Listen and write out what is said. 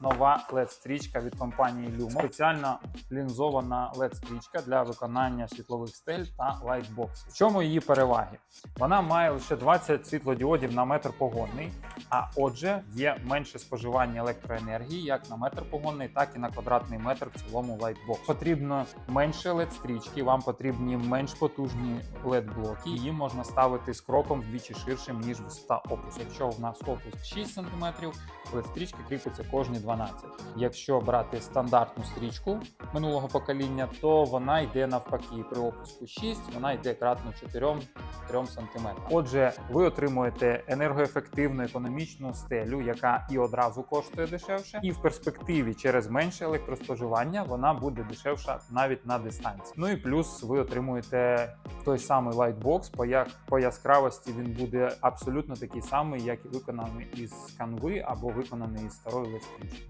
нова LED-стрічка від компанії Lumo. Спеціально лінзована LED-стрічка для виконання світлових стель та лайтбоксів. В чому її переваги? Вона має лише 20 світлодіодів на метр погонний, а отже, є менше споживання електроенергії як на метр погонний, так і на квадратний метр в цілому лайтбокс. Потрібно менше LED-стрічки, вам потрібні менш потужні LED-блоки. Її можна ставити з кроком вдвічі ширшим, ніж висота опусу. Якщо в нас опуск 6 см, LED-стрічки кріпиться кожні 12. Якщо брати стандартну стрічку минулого покоління, то вона йде навпаки. При опуску 6 вона йде кратно 4 3 см. Отже, ви отримуєте енергоефективну економічну стелю, яка і одразу коштує дешевше, і в перспективі через менше електроспоживання вона буде дешевша навіть на дистанції. Ну і плюс ви отримуєте той самий лайтбокс, по, як, по яскравості він буде абсолютно такий самий, як і виконаний із канви або виконаний второй листиною.